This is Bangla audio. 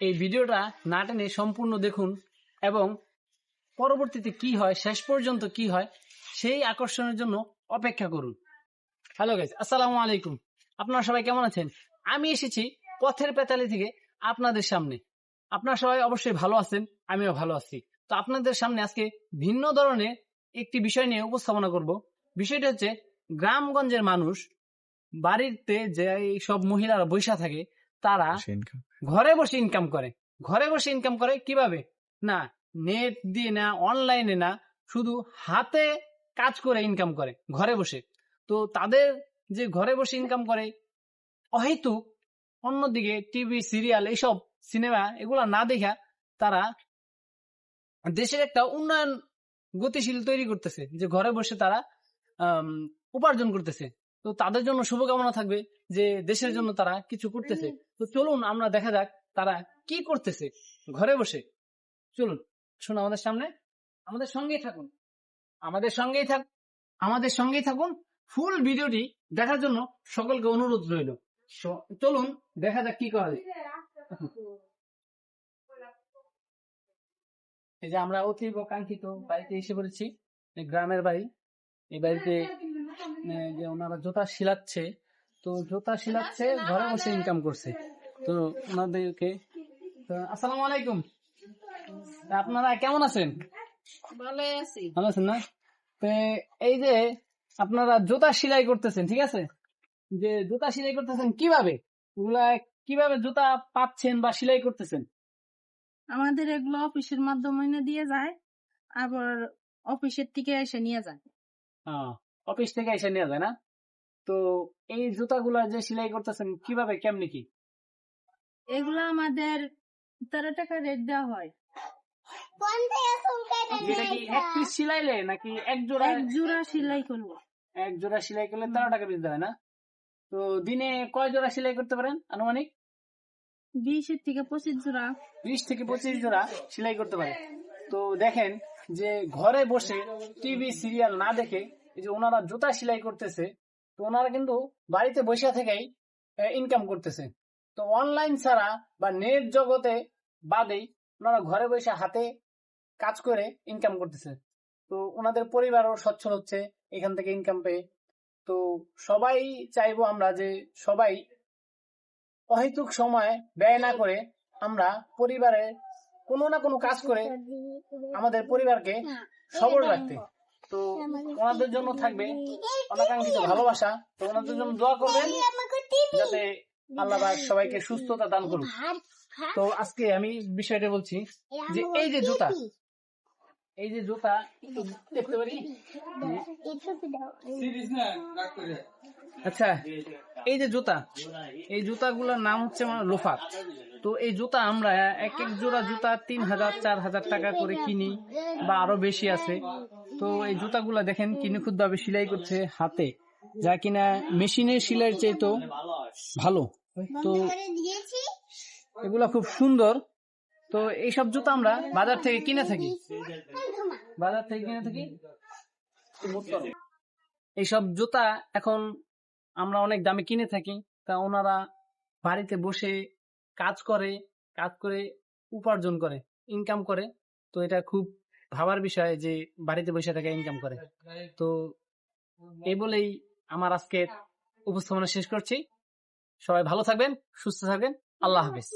এই ভিডিওটা না টেনে সম্পূর্ণ দেখুন এবং পরবর্তীতে কি হয়, শেষ পর্যন্ত কি হয়, সেই আকর্ষণের জন্য অপেক্ষা করুন। হ্যালো গাইজ আসসালামু আলাইকুম। আপনারা সবাই কেমন আছেন? আমি এসেছি পথের পেতালি থেকে আপনাদের সামনে। আপনারা সবাই অবশ্যই ভালো আছেন, আমিও ভালো আছি। তো আপনাদের সামনে আজকে ভিন্ন ধরনের একটি বিষয় নিয়ে উপস্থাপনা করব। বিষয়টা হচ্ছে গ্রামগঞ্জের মানুষ বাড়িতে যে সব মহিলারা বৈশা থাকে, তারা ঘরে বসে ইনকাম করে। ঘরে বসে ইনকাম করে কীভাবে? না নেট দিয়ে না অনলাইনে না, শুধু হাতে কাজ করে ইনকাম করে, ঘরে বসে। তো তাদের যে ঘরে বসে ইনকাম করে অহেতুক অন্যদিকে টিভি সিরিয়াল এইসব সিনেমা এগুলা না দেখা তারা দেশের একটা উন্নয়ন গতিশীল তৈরি করতেছে। যে ঘরে বসে তারা উপার্জন করতেছে। তো তাদের জন্য শুভকামনা থাকবে যে দেশের জন্য তারা কিছু করতেছে। তো চলুন, আমরা দেখা যাক তারা কি করতেছে ঘরে বসে। চলুন শুনুন আমাদের সামনে। আমাদের সঙ্গেই থাকুন। আমাদের সঙ্গেই থাক আমাদের সঙ্গেই থাকুন। ফুল ভিডিওটি দেখার জন্য সকলকে অনুরোধ রইল। চলুন, দেখা যাক কি করা যায়। এই যে আমরা অতীব কাঙ্ক্ষিত বাড়িতে এসে পড়েছি গ্রামের বাড়ি। এই বাড়িতে যে ওনারা জুতা শিলাচ্ছে তো জুতা শিলাচ্ছে ঘরে বসে ইনকাম করছে। তো ওনাদেরকে আসসালামু আলাইকুম। আপনারা কেমন আছেন? ভালো আছি। ভালো আছেন না? তো এই যে আপনারা জুতা সেলাই করতেছেন ঠিক আছে? যে জুতা সেলাই করতেছেন কীভাবে? ওগুলা কীভাবে জুতা পাচ্ছেন বা সেলাই করতেছেন? আমাদের এগুলো অফিসের মাধ্যমে দিয়ে যায় আবার অফিসের থেকে এসে নিয়ে যায়। আহ, অফিস থেকে এসে নেওয়া যায় না? তো এই জুতাগুলা যে সেলাই করতেছেন কীভাবে কেমনি কি? এগুলো আমাদের তেরো টাকা রেট দেওয়া হয়। এটা কি এক পিস সেলাইলে নাকি এক জোড়া? এক জোড়া সেলাই করব। এক জোড়া সেলাই করলে তেরো টাকা পিস দেয় না? তো দিনে কয় জোড়া সেলাই করতে পারেন আনুমানিক? থেকে পঁচিশ জোড়া। বিশ থেকে পঁচিশ জোড়া সেলাই করতে পারে তো দেখেন যে ঘরে বসে টিভি সিরিয়াল না দেখে এই যে ওনারা জুতা সেলাই করতেছে তো ওনারা কিন্তু বাড়িতে বসে থেকেই ইনকাম করতেছে। তো অনলাইন ছাড়া বা নেট জগতে বাদেই ওনারা ঘরে বসে হাতে কাজ করে ইনকাম করতেছে। তো ওনাদের পরিবারও সচ্ছল হচ্ছে এখান থেকে ইনকাম পেয়ে। তো সবাই চাইব আমরা যে সবাই অহেতুক সময় ব্যয় না করে আমরা পরিবারে কোনো না কোনো কাজ করে আমাদের পরিবারকে সবল রাখতে। তো ওনাদের জন্য থাকবে। অনাকাঙ্ক্ষিত ভালোবাসা তো ওনাদের জন্য দোয়া করবেন যাতে আল্লাহ সবাইকে সুস্থতা দান করুক। তো আজকে আমি বিষয়টা বলছি যে এই যে জুতা এই যে জুতা একটু দেখতে পারি? আচ্ছা এই যে জুতা এই জুতাগুলোর নাম হচ্ছে আমার লোফার তো এই জুতা আমরা এক এক জোড়া জুতা তিন হাজার, চার হাজার টাকা করে কিনি বা আরও বেশি আছে। তো এই জুতাগুলা দেখেন কি ভাবে সেলাই করছে হাতে। যা কিনা মেশিনের সেলাইয়ের চেয়ে তো ভালো। তো এগুলা খুব সুন্দর। তো এইসব জুতা আমরা বাজার থেকে কিনে থাকি। বাজার থেকে কিনে থাকি। এইসব জুতা এখন আমরা অনেক দামে কিনে থাকি। তা ওনারা বাড়িতে বসে কাজ করে কাজ করে, উপার্জন করে ইনকাম করে। তো এটা খুব ভাবার বিষয় যে বাড়িতে বসে থেকে ইনকাম করে। তো এই বলেই আমার আজকে উপস্থাপনা শেষ করছি। সবাই ভালো থাকবেন, সুস্থ থাকবেন। আল্লাহ হাফিজ।